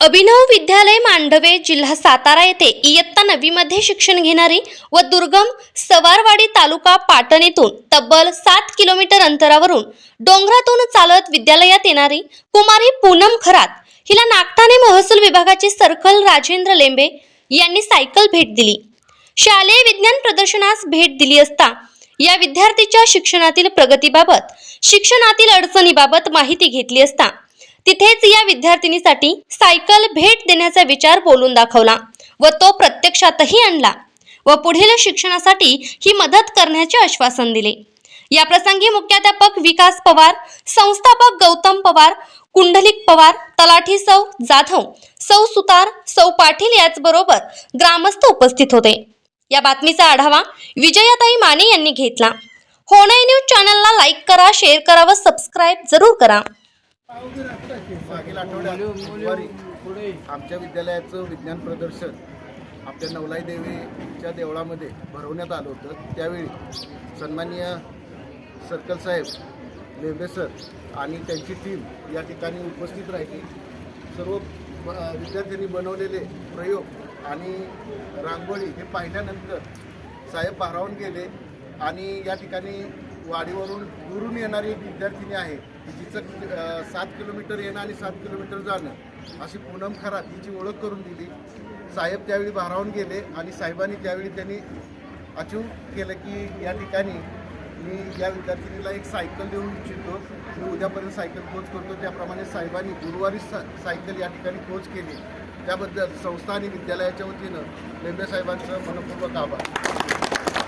अभिनव विद्यालय मांडवे जिल्हा सातारा येथे इयत्ता नववीमध्ये शिक्षण घेणारी व दुर्गम सवारवाडी तालुका पाटण येथून तब्बल सात किलोमीटर अंतरावरून डोंगरातून चालत विद्यालयात येणारी कुमारी पूनम खरात हिला नागठाणे महसूल विभागाचे सर्कल राजेंद्र लेंबे यांनी सायकल भेट दिली. शालेय विज्ञान प्रदर्शनास भेट दिली असता या विद्यार्थीच्या शिक्षणातील प्रगतीबाबत शिक्षणातील अडचणीबाबत माहिती घेतली असता तिथेच या विद्यार्थिनीसाठी सायकल भेट देण्याचा विचार बोलून दाखवला व तो प्रत्यक्षातही आणला व पुढील शिक्षणासाठी ही मदत करण्याचे आश्वासन दिले. या प्रसंगी मुख्याध्यापक विकास पवार संस्थापक गौतम पवार कुंडलिक पवार तलाठी सौ जाधव सौ सुतार सौ पाटील याचबरोबर ग्रामस्थ उपस्थित होते. या बातमीचा आढावा विजयाताई माने यांनी घेतला. होणाई न्यूज चॅनलला लाईक करा शेअर करा व सबस्क्राईब जरूर करा. मागील आठवड्यात बुधवारी आमच्या विद्यालयाचं विज्ञान प्रदर्शन आपल्या नवलाई देवीच्या देवळामध्ये भरवण्यात आलं होतं. त्यावेळी सन्माननीय सर्कल साहेब लेंबे सर आणि त्यांची टीम या ठिकाणी उपस्थित राहिली. सर्व विद्यार्थ्यांनी बनवलेले प्रयोग आणि रांगोळी हे पाहिल्यानंतर साहेब भारावून गेले आणि या ठिकाणी वाडीवरून दुरून येणारी एक विद्यार्थिनी आहे की जिचं सात किलोमीटर येणं आणि सात किलोमीटर जाणं अशी पूनम खरात हिची ओळख करून दिली. साहेब त्यावेळी भारावून गेले आणि साहेबांनी त्यावेळी त्यांनी अचीव केलं की या ठिकाणी मी या विद्यार्थिनीला एक सायकल देऊ इच्छितो. मी उद्यापर्यंत सायकल कोच करतो. त्याप्रमाणे साहेबांनी गुरुवारी सा सायकल या ठिकाणी कोच केली. त्याबद्दल संस्था आणि विद्यालयाच्या वतीनं लेंबे साहेबांचं मनपूर्वक आभार.